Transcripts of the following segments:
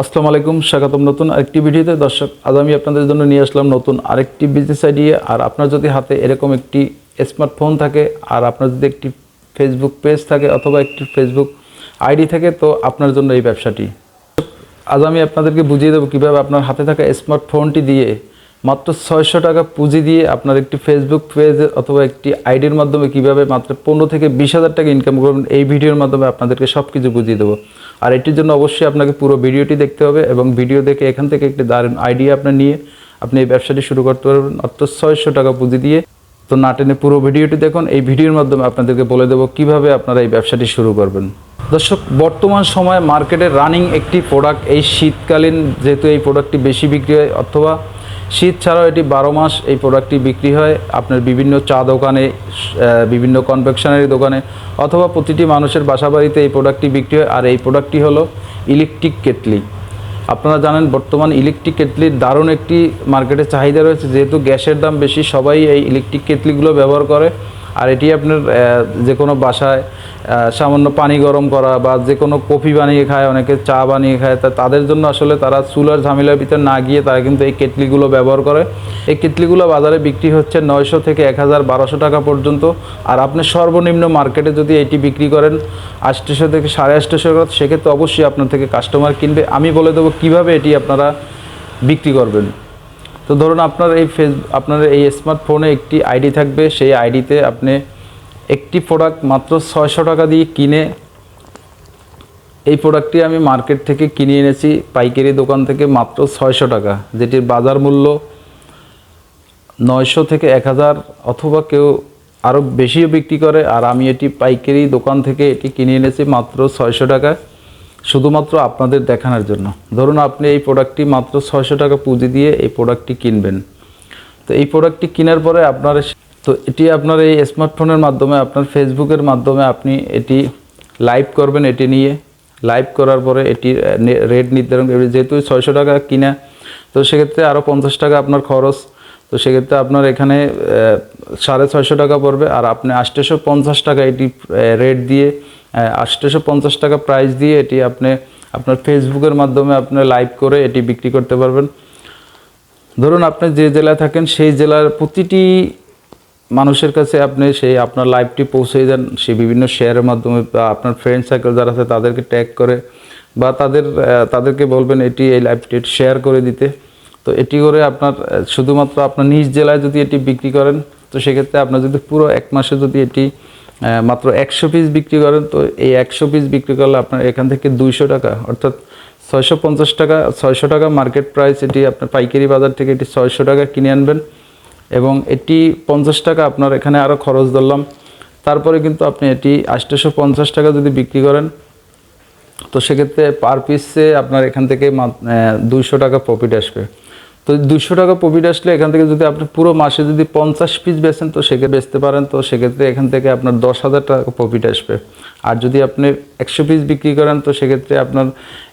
আসসালামু আলাইকুম, স্বাগতম নতুন আরেকটি ভিডিওতে। দর্শক, আজ আমি আপনাদের জন্য নিয়ে আসলাম নতুন আরেকটি বিজনেস আইডিয়া আর আপনার যদি হাতে এরকম একটি স্মার্টফোন থাকে, আর আপনার যদি একটি ফেসবুক পেজ থাকে অথবা একটি ফেসবুক আইডি থাকে, তো আপনার জন্য এই ব্যবসাটি। আজ আমি আপনাদেরকে বুঝিয়ে দেবো কীভাবে আপনার হাতে থাকা স্মার্টফোনটি দিয়ে মাত্র ছয়শো টাকা পুঁজি দিয়ে আপনার একটি ফেসবুক পেজ অথবা একটি আইডির মাধ্যমে কীভাবে মাত্র পনেরো থেকে বিশ হাজার টাকা ইনকাম করবেন, এই ভিডিওর মাধ্যমে আপনাদেরকে সব কিছু বুঝিয়ে দেবো। আর এটির জন্য অবশ্যই আপনাকে পুরো ভিডিওটি দেখতে হবে এবং ভিডিও দেখে এখান থেকে একটি দারুণ আইডিয়া আপনার নিয়ে আপনি এই ব্যবসাটি শুরু করতে পারবেন। মাত্র ছয়শো টাকা পুঁজি দিয়ে। তো না টেনে পুরো ভিডিওটি দেখুন। এই ভিডিওর মাধ্যমে আপনাদেরকে বলে দেবো কীভাবে আপনারা এই ব্যবসাটি শুরু করবেন। দর্শক, বর্তমান সময়ে মার্কেটে রানিং একটি প্রোডাক্ট এই শীতকালীন যেহেতু এই প্রোডাক্টটি বেশি বিক্রি হয়, অথবা শীত ছাড়াও এটি বারো মাস এই প্রোডাক্টটি বিক্রি হয়। আপনার বিভিন্ন চা দোকানে বিভিন্ন কনভেকশনারি দোকানে অথবা প্রতিটি মানুষের বাসা বাড়িতে এই প্রোডাক্টটি বিক্রি হয়। আর এই প্রোডাক্টটি হলো ইলেকট্রিক কেটলি। আপনারা জানেন, বর্তমান ইলেকট্রিক কেটলির দারুণ একটি মার্কেটে চাহিদা রয়েছে। যেহেতু গ্যাসের দাম বেশি, সবাই এই ইলেকট্রিক কেটলিগুলো ব্যবহার করে। আর এটি আপনার যে কোনো বাসায় সামান্য পানি গরম করা বা যে কোনো কফি বানিয়ে খায়, অনেকে চা বানিয়ে খায়, তা তাদের জন্য আসলে তারা চুলার ঝামেলার ভিতরে না গিয়ে তারা কিন্তু এই কেটলিগুলো ব্যবহার করে। এই কেটলিগুলো বাজারে বিক্রি হচ্ছে নয়শো থেকে এক হাজার বারোশো টাকা পর্যন্ত। আর আপনি সর্বনিম্ন মার্কেটে যদি এটি বিক্রি করেন আটশোশো থেকে সাড়ে টাকা, সেক্ষেত্রে অবশ্যই আপনার থেকে কাস্টমার কিনবে। আমি বলে দেবো কীভাবে এটি আপনারা বিক্রি করবেন। তো ধরুন আপনার এই ফেস, আপনার এই স্মার্টফোনে একটি আইডি থাকবে, সেই আইডিতে আপনি একটি প্রোডাক্ট মাত্র ছয়শো টাকা দিয়ে কিনে এই প্রোডাক্টটি আমি মার্কেট থেকে কিনে এনেছি, পাইকারি দোকান থেকে মাত্র ছয়শো টাকা, যেটির বাজার মূল্য নয়শো থেকে এক হাজার অথবা কেউ আরও বেশিও বিক্রি করে, আর আমি এটি পাইকারি দোকান থেকে এটি কিনে এনেছি মাত্র ছয়শো টাকা শুধুমাত্র আপনাদের দেখানোর জন্য। ধরুন আপনি এই প্রোডাক্টটি মাত্র ছয়শো টাকা পুঁজি দিয়ে এই প্রোডাক্টটি কিনবেন। তো এই প্রোডাক্টটি কেনার পরে আপনার তো এটি আপনার এই স্মার্টফোনের মাধ্যমে, আপনার ফেসবুকের মাধ্যমে আপনি এটি লাইভ করবেন এটি নিয়ে। লাইভ করার পরে এটি রেট নির্ধারণ করবে যেহেতু ছয়শো টাকা কিনা, তো সেক্ষেত্রে আরও পঞ্চাশ টাকা আপনার খরচ। তো সেক্ষেত্রে আপনার এখানে সাড়ে ছয়শো টাকা পড়বে। আর আপনি আটশোশো পঞ্চাশ টাকা এটি রেট দিয়ে আটশোশো পঞ্চাশ টাকা প্রাইস দিয়ে এটি আপনি আপনার ফেসবুকের মাধ্যমে আপনি লাইভ করে এটি বিক্রি করতে পারবেন। ধরুন আপনি যে জেলায় থাকেন, সেই জেলার প্রতিটি মানুষের কাছে আপনি সেই আপনার লাইভটি পৌঁছে দেন। সে বিভিন্ন শেয়ারের মাধ্যমে বা আপনার ফ্রেন্ড সার্কেল যারা আছে, তাদেরকে ট্যাগ করে বা তাদের তাদেরকে বলবেন এটি এই লাইভটি শেয়ার করে দিতে। তো এটি করে আপনার শুধুমাত্র আপনার নিজ জেলায় যদি এটি বিক্রি করেন, তো সেক্ষেত্রে আপনার যদি পুরো এক মাসে যদি এটি মাত্র একশো পিস বিক্রি করেন, তো এই একশো পিস বিক্রি করলে আপনার এখান থেকে দুইশো টাকা, অর্থাৎ ছয়শো পঞ্চাশ টাকা, ছয়শো টাকা মার্কেট প্রাইস এটি আপনার পাইকারি বাজার থেকে এটি ছয়শো টাকা কিনে আনবেন। এবং এটি পঞ্চাশ টাকা আপনার এখানে আরও খরচ ধরলাম। তারপরে কিন্তু আপনি এটি আটশোশো পঞ্চাশ টাকা যদি বিক্রি করেন, তো সেক্ষেত্রে পার পিসে আপনার এখান থেকে দুইশো টাকা প্রফিট আসবে। তো দুশো টাকা প্রফিট আসলে এখান থেকে যদি আপনি পুরো মাসে যদি পঞ্চাশ পিস বেচেন, তো সেক্ষেত্রে বেচতে পারেন। তো সেক্ষেত্রে এখান থেকে আপনার দশ হাজার টাকা প্রফিট আসবে। আর যদি আপনি একশো পিস বিক্রি করেন, তো সেক্ষেত্রে আপনার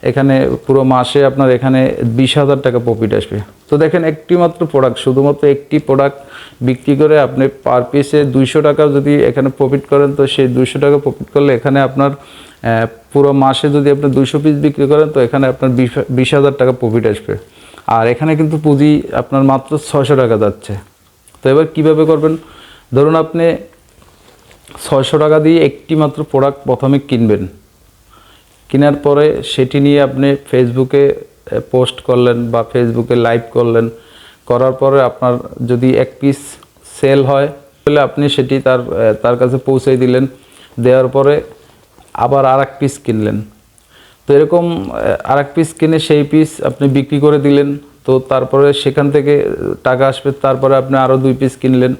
এখানে পুরো মাসে আপনার এখানে বিশ হাজার টাকা প্রফিট আসবে। তো দেখেন, একটি মাত্র প্রোডাক্ট শুধুমাত্র একটি প্রোডাক্ট বিক্রি করে আপনি পার পিসে দুইশো টাকা যদি এখানে প্রফিট করেন, তো সেই দুইশো টাকা প্রফিট করলে এখানে আপনার পুরো মাসে যদি আপনি দুইশো পিস বিক্রি করেন, তো এখানে আপনার বিশ- হাজার টাকা প্রফিট আসবে। আর এখানে কিন্তু পুঁজি আপনার মাত্র ছয়শো টাকা যাচ্ছে। তো এবার কীভাবে করবেন? ধরুন আপনি ছয়শো টাকা দিয়ে একটি মাত্র প্রোডাক্ট প্রথমে কিনবেন। কেনার পরে সেটি নিয়ে আপনি ফেসবুকে পোস্ট করলেন বা ফেসবুকে লাইভ করলেন। করার পরে আপনার যদি এক পিস সেল হয়, তাহলে আপনি সেটি তার তার কাছে পৌঁছে দিলেন। দেওয়ার পরে আবার আর এক পিস কিনলেন। তো এরকম আর এক পিস কিনে সেই পিস আপনি বিক্রি করে দিলেন, তো তারপরে সেখান থেকে টাকা আসবে, তারপরে আপনি আরও দুই পিস কিনলেন।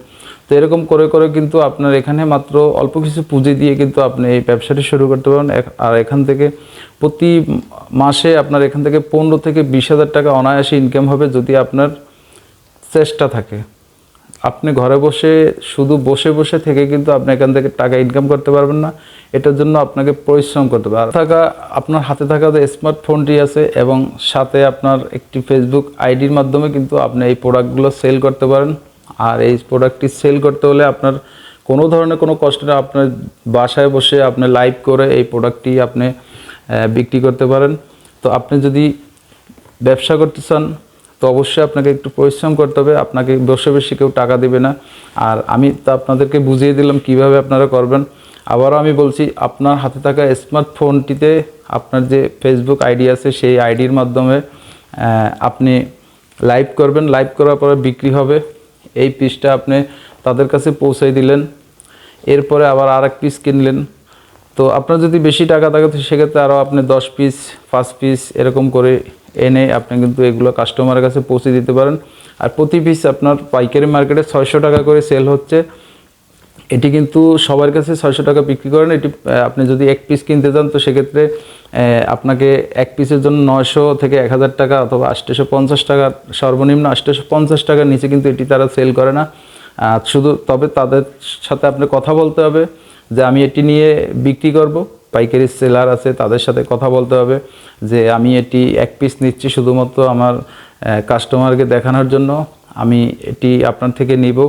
তো এরকম করে করে কিন্তু আপনার এখানে মাত্র অল্প কিছু পুঁজি দিয়ে কিন্তু আপনি এই ব্যবসাটি শুরু করতে পারেন আর এখান থেকে প্রতি মাসে আপনার এখান থেকে পনেরো থেকে বিশ হাজার টাকা অনায়াসে ইনকাম হবে যদি আপনার চেষ্টা থাকে। আপনি ঘরে বসে, শুধু বসে বসে থেকে কিন্তু আপনি এখান থেকে টাকা ইনকাম করতে পারবেন না। এটার জন্য আপনাকে পরিশ্রম করতে হবে। থাকা, আপনার হাতে থাকা যে স্মার্টফোনটি আছে এবং সাথে আপনার একটি ফেসবুক আইডির মাধ্যমে কিন্তু আপনি এই প্রোডাক্টগুলো সেল করতে পারেন। আর এই প্রোডাক্টটি সেল করতে হলে আপনার কোনো ধরনের কোনো কষ্ট না আপনার বাসায় বসে আপনি লাইভ করে এই প্রোডাক্টটি আপনি বিক্রি করতে পারেন। তো আপনি যদি ব্যবসা করতে চান তো অবশ্যই আপনাকে একটু পরিশ্রম করতে হবে। আপনাকে বসে বেশি কেউ টাকা দিবে না। আর আমি তো আপনাদেরকে বুঝিয়ে দিলাম কীভাবে আপনারা করবেন। আবারও আমি বলছি, আপনার হাতে থাকা স্মার্টফোনটিতে আপনার যে ফেসবুক আইডি আছে, সেই আইডির মাধ্যমে আপনি লাইভ করবেন। লাইভ করার পরে বিক্রি হবে। এই পিসটা আপনি তাদের কাছে পৌঁছে দিলেন। এরপরে আবার আর এক পিস কিনলেন। তো আপনার যদি বেশি টাকা থাকে, তো সেক্ষেত্রে আরও আপনি দশ পিস, পাঁচ পিস এরকম করে এনে আপনি কিন্তু এগুলো কাস্টমারের কাছে পৌঁছে দিতে পারেন। আর প্রতি পিস আপনার পাইকারি মার্কেটে ছয়শো টাকা করে সেল হচ্ছে। এটি কিন্তু সবার কাছে ছয়শো টাকা বিক্রি করেন। এটি আপনি যদি এক পিস কিনতে চান তো সেক্ষেত্রে আপনাকে এক পিসের জন্য নয়শো থেকে এক হাজার টাকা অথবা আটশোশো পঞ্চাশ টাকা সর্বনিম্ন আটশোশো পঞ্চাশ টাকার নিচে কিন্তু এটি তারা সেল করে না। শুধু, তবে তাদের সাথে আপনি কথা বলতে হবে যে আমি এটি নিয়ে বিক্রি করব। পাইকারি সেলার আছে, তাদের সাথে কথা বলতে হবে যে আমি এটি এক পিস নিচ্ছি শুধুমাত্র আমার কাস্টমারকে দেখানোর জন্য। আমি এটি আপনার থেকে নিব।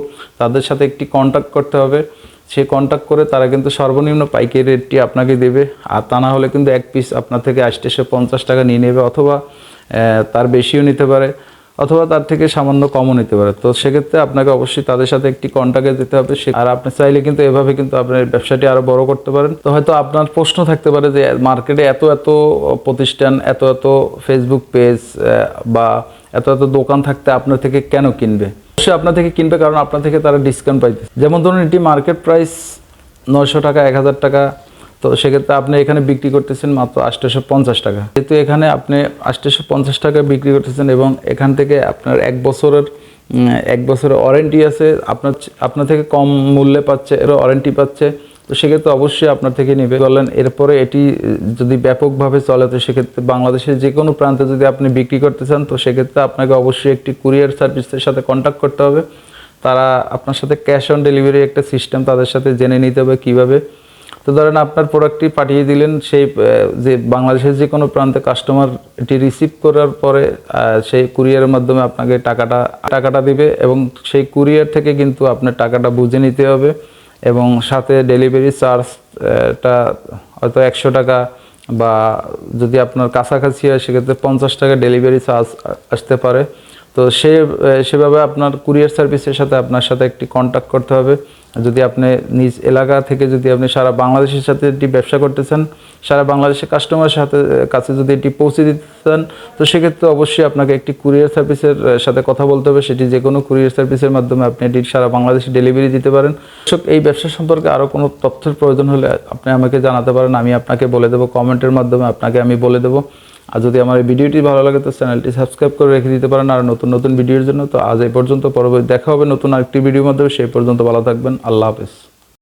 তাদের সাথে একটি কন্ট্যাক্ট করতে হবে। সে কন্ট্যাক্ট করে তারা কিন্তু সর্বনিম্ন পাইকারি রেটটি আপনাকে দেবে। আর তা না হলে কিন্তু এক পিস আপনার থেকে আটশোশো পঞ্চাশ টাকা নিয়ে নেবে অথবা তার বেশিও নিতে পারে। অথবা তার থেকে সামান্য কমও নিতে পারে। তো সেক্ষেত্রে আপনাকে অবশ্যই তাদের সাথে একটি কন্ট্যাক্টে দিতে হবে। সে- আর আপনি চাইলে কিন্তু এভাবে কিন্তু আপনার ব্যবসাটি আরও বড় করতে পারেন। তো হয়তো আপনার প্রশ্ন থাকতে পারে যে মার্কেটে এত এত প্রতিষ্ঠান, এত এত ফেসবুক পেজ বা এত এত দোকান থাকতে আপনার থেকে কেন কিনবে? অবশ্যই আপনার থেকে কিনবে কারণ আপনার থেকে তারা ডিসকাউন্ট পাইতে যেমন ধরুন, এটি মার্কেট প্রাইস নয়শো টাকা, এক হাজার টাকা তো সেক্ষেত্রে আপনি এখানে বিক্রি করতেছেন মাত্র আটশোশো পঞ্চাশ টাকা। যেহেতু এখানে আপনি আটশোশো পঞ্চাশ টাকা বিক্রি করতেছেন এবং এখান থেকে আপনার এক বছরের এক বছরের ওয়ারেন্টি আছে, আপনার আপনার থেকে কম মূল্যে পাচ্ছে, এর ওয়ারেন্টি পাচ্ছে, তো সেক্ষেত্রে অবশ্যই আপনার থেকে নিবে। বললেন এরপরে এটি যদি ব্যাপকভাবে চলে, তো সেক্ষেত্রে বাংলাদেশের যে কোনো প্রান্তে যদি আপনি বিক্রি করতে চান, তো সেক্ষেত্রে আপনাকে অবশ্যই একটি কুরিয়ার সার্ভিসের সাথে কন্ট্যাক্ট করতে হবে। তারা আপনার সাথে ক্যাশ অন ডেলিভারি একটা সিস্টেম তাদের সাথে জেনে নিতে হবে কীভাবে তো ধরেন আপনার প্রোডাক্টটি পাঠিয়ে দিলেন, সেই যে বাংলাদেশের যে কোনো প্রান্তে কাস্টমার এটি রিসিভ করার পরে সেই কুরিয়ারের মাধ্যমে আপনাকে টাকাটা টাকাটা দিবে এবং সেই কুরিয়ার থেকে কিন্তু আপনার টাকাটা বুঝে নিতে হবে এবং সাথে ডেলিভারি চার্জটা হয়তো একশো টাকা বা যদি আপনার কাছাকাছি হয়, সেক্ষেত্রে পঞ্চাশ টাকা ডেলিভারি চার্জ আসতে পারে। তো সে, সেভাবে আপনার কুরিয়ার সার্ভিসের সাথে আপনার সাথে একটি কন্ট্যাক্ট করতে হবে। যদি আপনি নিজ এলাকা থেকে যদি আপনি সারা বাংলাদেশের সাথে এটি ব্যবসা করতে চান সারা বাংলাদেশের কাস্টমারের সাথে, কাছে যদি এটি পৌঁছে দিতে চান, তো সেক্ষেত্রে অবশ্যই আপনাকে একটি কুরিয়ার সার্ভিসের সাথে কথা বলতে হবে। সেটি যে কোনো কুরিয়ার সার্ভিসের মাধ্যমে আপনি এটি সারা বাংলাদেশে ডেলিভারি দিতে পারেন। এই ব্যবসা সম্পর্কে আরও কোনো তথ্যের প্রয়োজন হলে আপনি আমাকে জানাতে পারেন। আমি আপনাকে বলে দেবো কমেন্টের মাধ্যমে আপনাকে আমি বলে দেবো। আর যদি আমার এই ভিডিওটি ভালো লাগে, তো চ্যানেলটি সাবস্ক্রাইব করে রেখে দিতে পারেন। আর নতুন নতুন ভিডিওর জন্য, তো আজ এই পর্যন্ত। পরবর্তী দেখা হবে নতুন আরেকটি ভিডিওর মাধ্যমে। সেই পর্যন্ত ভালো থাকবেন। আল্লাহ হাফেজ।